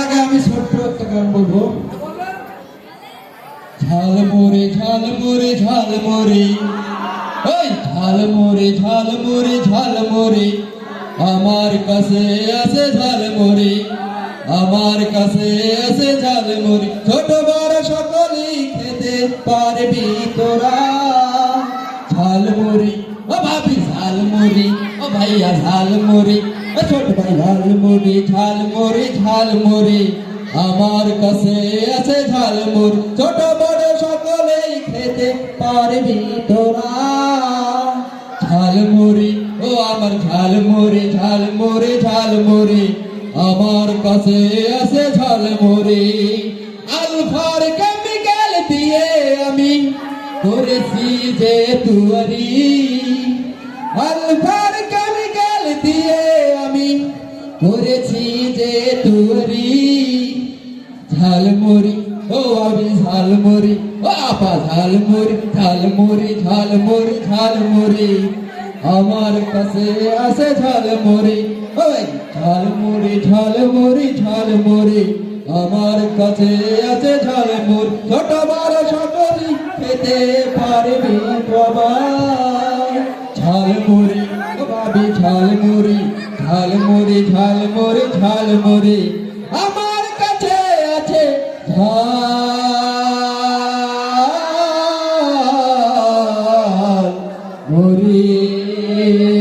আগে আমি ছোট্ট একটা গান বলব। ঝাল মোরে ঝাল মোরে ঝাল মোরে ওই ঝাল মোরে ঝাল মোরে ঝাল মোরে আমার কাছে আছে ঝাল মোরে আমার কাছে আছে ঝাল মোরে ছোট বড় সকলেই খেতে পারবি তোরা। ঝাল মুড়ি ও ভাবি ঝাল মুড়ি ও ভাইয়া ঝাল ও ছোট ভাই ঝাল মুড়ি ঝাল মুড়ি ঝাল মুড়ি আমার কাছে আছে ঝাল মুড়ি ছোট বড় সকলেই খেতে পারবি তোরা। ঝাল মুড়ি ও আমার ঝাল মুড়ি ঝাল মুড়ি ঝাল আমার কাছে আছে ঝাল মুড়ি আলফার কেমিক্যাল দিয়ে আমি করেছি যে তুয়ারি। আলফার করেছি যে তুয়ারি ঝালমুড়ি, ও আমি ঝালমুড়ি, ও আপা ঝালমুড়ি ঝালমুড়ি ঝালমুড়ি ঝালমুড়ি। আমার কাছে আছে ঝালমুড়ি, ওই ঝালমুড়ি ঝালমুড়ি ঝালমুড়ি। আমার কাছে আছে ঝালমুড়ি, ছোট বড় সকলই খেতে পারবি বাবা ঝালমুড়ি খাবি ঝালমুড়ি ঝালমুড়ি ঝালমুড়ি ঝালমুড়ি আমার কাছে আছে ঝাল মুড়ি